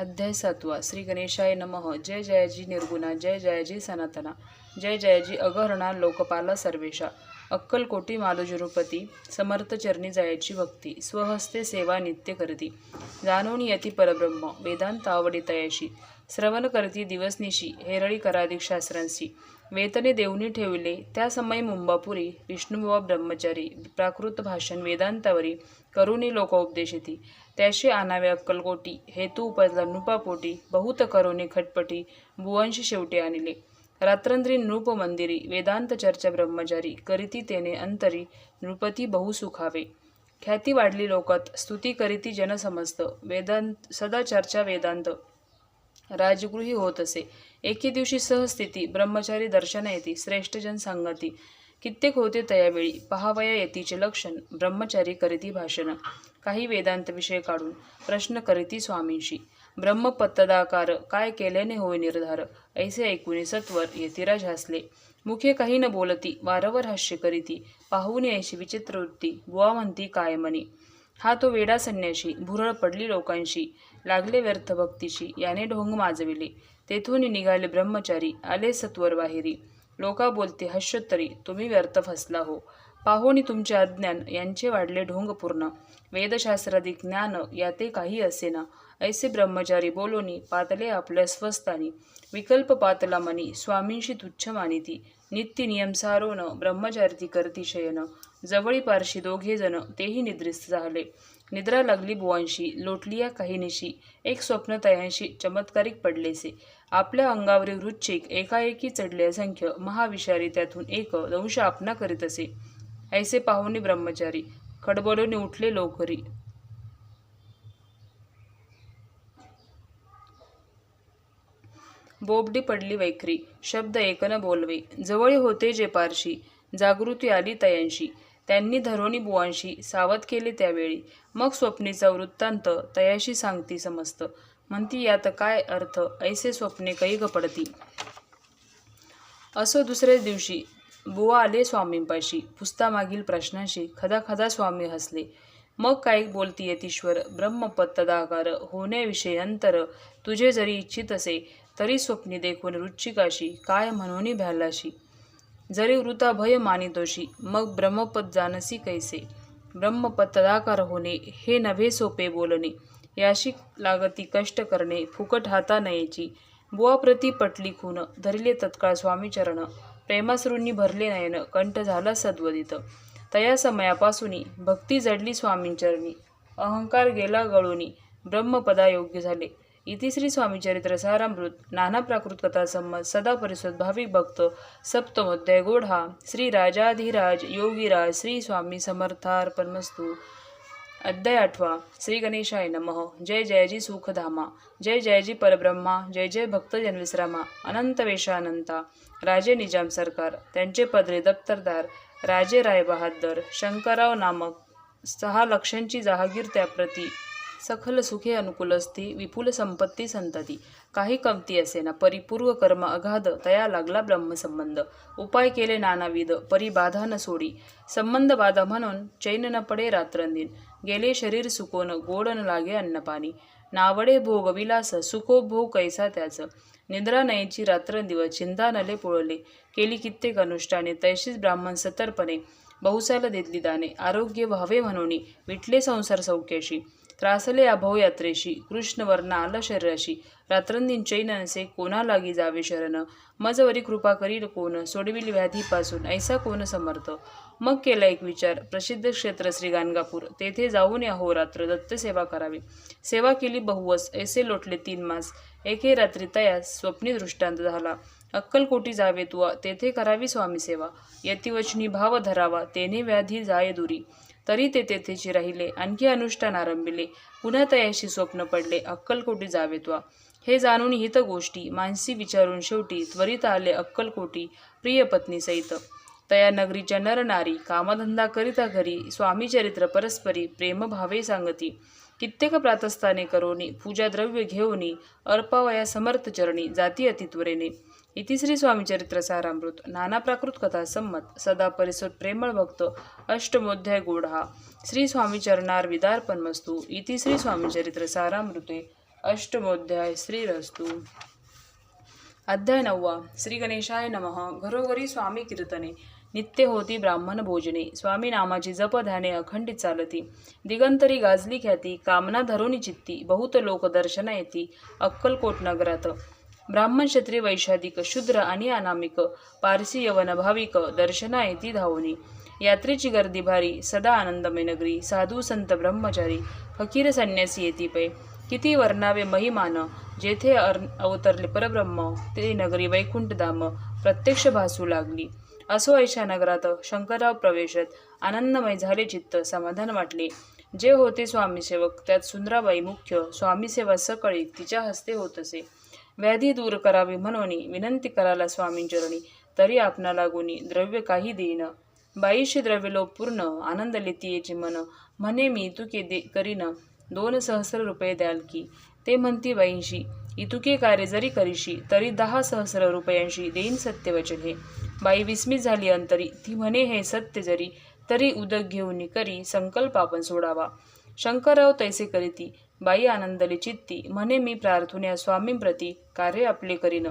अध्याय सातवा श्री गणेशाय नमः. जय जयाजी निर्गुणा जय जयजी सनातना जय जयजी अगहरणा लोकपाला सर्वेशा. अक्कलकोटी मालुजुरुपती समर्थ चरणी जायची भक्ती स्वहस्ते सेवा नित्य करती. जाणून यती परब्रह्म वेदांत आवडी तयाशी श्रवण करती दिवसनिशी हेरळी कराधिक शास्त्रांशी. वेतने देऊनी ठेवले. त्या समय मुंबापुरी विष्णुबुवा ब्रह्मचारी प्राकृत भाषण वेदांतावरी करुणी लोकोपदेशिती त्याशी आणावे अक्कलकोटी हेतू उपजला नृपापोटी बहुत करुणी खटपटी बुवांशी शेवटी आणले. रात्रंद्री नृप मंदिरी वेदांत चर्चा ब्रह्मचारी करीती तेने अंतरी नृपती बहु सुखावे. ख्याती वाढली लोकात स्तुती करीती जनसमस्त वेदांत सदा चर्चा वेदांत राजगृही होत असे. एके दिवशी सहस्थिती ब्रह्मचारी दर्शन येती श्रेष्ठजन सांगती. कित्येक होते तयावेळी पहावया येतीचे लक्षण ब्रह्मचारी करीती भाषण. काही वेदांत विषय काढून प्रश्न करीती स्वामींशी. ब्रह्मपत्तदाकार काय केल्याने होय निर्धार? ऐसे ऐकून सत्वर यतिराज हसले मुखे काही न बोलती वारंवार हास्य करीती. पाहून यायची विचित्र वृत्ती बुवा म्हणती काय म्हणी? हा तो वेडा संन्याशी भुरळ पडली लोकांशी. लागले व्यर्थ भक्तीशी याने ढोंग माजविले. तेथून निघाले ब्रह्मचारी आले सत्वर बाहेरी लोका बोलते हश्योत्तरी तुम्ही व्यर्थ फसला हो. पाहोनी तुमचे अज्ञान यांचे वाढले ढोंग पूर्ण. वेदशास्त्राधिक ज्ञान याते काही असेना. ऐसे ब्रह्मचारी बोलोनी पातले आपल्या स्वस्तानी विकल्प पातला मनी स्वामींशी तुच्छ मानिती. नित्य नियम सारोन ब्रह्मचारी करती शयन. जवळी पारशी दोघे जण तेही निद्रिस्त झाले. निद्रा लागली बुवांशी लोटलिया काही एक स्वप्न तयांशी चमत्कारिक पडलेसे. आपल्या अंगावरील वृच्छिक एकाएकी चढले असंख्य महाविषारी त्यातून एक दंश आपणा करीत असे ऐसे पाहुणे ब्रह्मचारी खडबडून उठले लोकरी. बोबडी पडली वैखरी शब्द एकन बोलवे. जवळ होते जे पारशी जागृती आली तयांशी. त्यांनी धरोणी बुवांशी सावध केले त्यावेळी. मग स्वप्नीचा वृत्तांत तयाशी सांगती समस्त. म्हणती यात काय अर्थ? ऐसे स्वप्ने कैक गपडती. असो दुसऱ्या दिवशी. बुवा आले स्वामींपाशी. पुस्तामागील प्रश्नांशी खदा खदा स्वामी हसले. मग काय बोलती यतीश्वर ब्रह्मपत्तदाकार होण्याविषयी अंतर तुझे जरी इच्छित असे तरी स्वप्नी देखून रुचिकाशी काय म्हणून भ्यालाशी? जरी वृता भय मानितोशी मग ब्रह्मपद जानसी कैसे? ब्रह्मपद तदाकार होणे हे नव्हे सोपे बोलणे. याशी लागती कष्ट करणे फुकट हाता नयेची बुवाप्रती पटली खून धरले तत्काळ स्वामीचरण. प्रेमासरूंनी भरले नयन कंठ झाला सद्वदित. तया समयापासून भक्ती जडली स्वामींचरणी. अहंकार गेला गळूनी. ब्रह्मपदा योग्य झाले. इति श्री स्वामीचरित्र सारामृत नाना प्राकृत कथा संमत सदा परिसुत भाविक भक्त सप्तमोध्याय गोढा श्री राजाधिराज योगीराज श्री स्वामी समर्थार्पणमस्तू अध्याय आठवा श्री गणेशाय नमः। जय जयजी सुखधामा। जय जयजी परब्रह्मा। जय जय भक्तजन विश्रामा। अनंत वेशानंता। राजे निजाम सरकार। त्यांचे पदरे दप्तरदार। राजे राय बहादर शंकरराव नामक सहा लक्षांची जहागीर त्याप्रती। सखल सुखे अनुकूल असती विपुल संपत्ती संतती. काही कमती असेना परिपूर्व कर्म अगाध तया लागला ब्रह्मसंबंध. उपाय केले नानाविध परिबाधा न सोडी. संबंध बाधा म्हणून चैन न पडे रात्रंदिन. गेले शरीर सुकोन गोड न लागे अन्नपाणी. नावडे भोग विलास सुखो भोग कैसा त्याच. निद्रा नयेची रात्रंदिवस चिंता नले पुळले. केली कित्येक अनुष्ठाने तैशीच ब्राह्मण सतर्पणे. बहुसाला देतली दाने आरोग्य व्हावे म्हणून विटले संसार सौख्याशी. त्रासले अभव यात्रेशी कृष्णवर्ण आला शरीराशी. रात्रंदिन चैन नसे कोणा लागी जावे शरण? मजवरी कृपा करील कोण? सोडविल व्याधीपासून ऐसा कोण समर्थ? मग केला एक विचार प्रसिद्ध क्षेत्र श्री गाणगापूर. तेथे जाऊन या रात्र दत्त सेवा करावी. सेवा केली बहुवस ऐसे लोटले तीन मास. एके रात्री तयास स्वप्नी दृष्टांत झाला. अक्कलकोटी जावे तुवा तेथे करावी स्वामी सेवा. यतिवचनी भाव धरावा तेने व्याधी जाय दुरी. तरी ते तेथेची राहिले आणखी अनुष्ठान आरंभिले. पुन्हा तयाशी स्वप्न पडले अक्कलकोटी जावे तुवा. हे जाणून हित गोष्टी मानसी विचारून शेवटी त्वरित आले अक्कलकोटी प्रिय पत्नी सहित. तया नगरीच्या नरनारी कामधंदा करिता घरी स्वामी चरित्र परस्परी प्रेमभावे सांगती. कित्येक प्रातस्थाने करोनी पूजा द्रव्य घेऊनी अर्पावया समर्थ चरणी जाती अतित्वरेने. इति श्री स्वामीचरित्र सारामृत. नाना प्राकृत कथा संमत. सदा परिसर प्रेमळ भक्त. अष्टमोध्याय गोढा. श्री स्वामी चरणार विदार्पण मस्तू इतिश्री स्वामीचरित्र सारामृते. अष्टमोध्याय श्रीरस्तू. अध्याय नववा. श्री गणेशाय नमः. घरोघरी स्वामी कीर्तने. नित्य होती ब्राह्मण भोजने. स्वामी नामाची जपध्याने अखंडित चालती. दिगंतरी गाजली ख्याती. कामना धरुनी चित्ती. बहुत लोक दर्शना येती. अक्कलकोट नगरात. ब्राह्मण क्षत्रिय वैशाधिक शूद्र आणि अनामिक पारसी यवन भाविक दर्शना येती धावणी यात्रेची गर्दी भारी सदा आनंदमय नगरी साधू संत ब्रह्मचारी फकीर संन्यासी येती पै. किती वर्णावे महिमान जेथे अर अवतरले परब्रह्म ते नगरी वैकुंठधाम प्रत्यक्ष भासू लागली. असो ऐशा नगरात शंकरराव प्रवेशत आनंदमय झाले चित्त समाधान वाटले. जे होते स्वामी सेवक त्यात सुंदराबाई मुख्य स्वामी सेवा सकळी तिच्या हस्ते होत असे. व्याधी दूर करावी म्हणून विनंती कराला स्वामींचरणी तरी आपणाला गुणी द्रव्य काही देईन. बाईशी द्रव्य लोप पूर्ण आनंद लेतीयेची मन. म्हणे मी इतुके दे करीन. दोन सहस्र रुपये द्याल की. ते म्हणती बाईंशी इतुके कार्य जरी करीशी तरी दहा सहस्र रुपयांशी देईन सत्यवचन हे. बाई विस्मित झाली अंतरी ती म्हणे हे सत्य जरी तरी उदक घेऊन करी संकल्प आपण सोडावा. शंकरराव तैसे करीती बाई आनंदली चित्ती म्हणे मी प्रार्थुन्या स्वामींप्रती कार्य आपले करीन.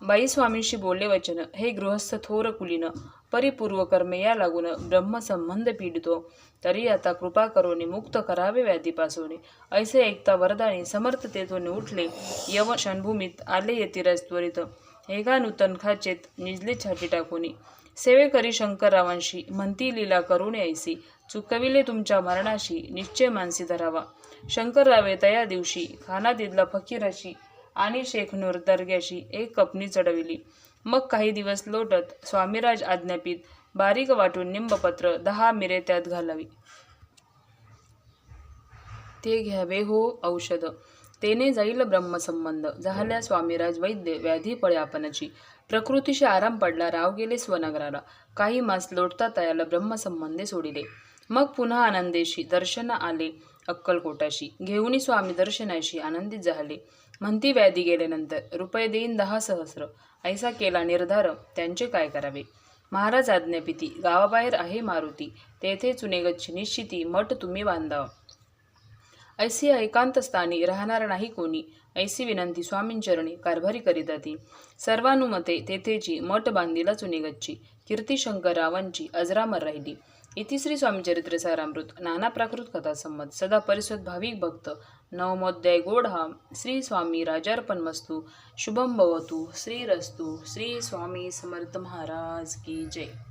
बाई स्वामींशी बोलले वचन हे गृहस्थ थोर कुलीन परिपूर्व कर्मे या लागून ब्रह्मसंबंध पीडितो तरी आता कृपा करोने मुक्त करावे व्याधीपासून. ऐसे एकता वरदानी समर्थतेतून उठले यव क्षणभूमीत आले येतिरस त्वरित एका नूतन खाचेत निजले छाती टाकूनी. सेवे करी शंकररावांशी म्हणती लीला करून यायसी. चुकविले तुमच्या मरणाशी निश्चय मानसी धरावा. शंकररावे तया दिवशी खाना दिदला फकीराशी आणि शेखनूर दर्ग्याशी एक कपनी चढविली. मग काही दिवस लोटत स्वामीराज आज्ञापीत बारीक वाटून निंबपत्र दहा मिरे त्यात घालावी. ते घ्यावे हो औषध. तेने जाईल ब्रह्मसंबंध. झाल्या स्वामीराज वैद्य व्याधी पळे प्रकृतीशी आराम पडला राव गेले स्वनगराला. काही मास लोटता तयाला ब्रह्मसंबंधे सोडिले. मग पुन्हा आनंदेशी दर्शन आले अक्कलकोटाशी. घेऊनी स्वामी दर्शनाशी आनंदित झाले. म्हणती व्याधी गेल्यानंतर रुपये देईन दहा सहस्र. ऐसा केला निर्धार त्यांचे काय करावे? महाराज आज्ञापिती गावाबाहेर आहे मारुती. तेथे चुनेगच्छ निश्चिती मठ तुम्ही बांधावा. ऐसी एकांत स्थानी राहणार नाही कोणी. ऐसी विनंती स्वामींचरणी कारभारी करीत ती सर्वानुमते तेथेची मठ बांधिला चुनिगच्ची कीर्ती रावांची अजरामर राहिली. इति श्री स्वामीचरित्र सारामृत नाना प्राकृत कथा संमत सदा परिसत भाविक भक्त नवमोध्याय गोढा श्री स्वामी राजार्पण मस्तू शुभम भवतु श्रीरस्तु श्री स्वामी समर्थ महाराज की जय.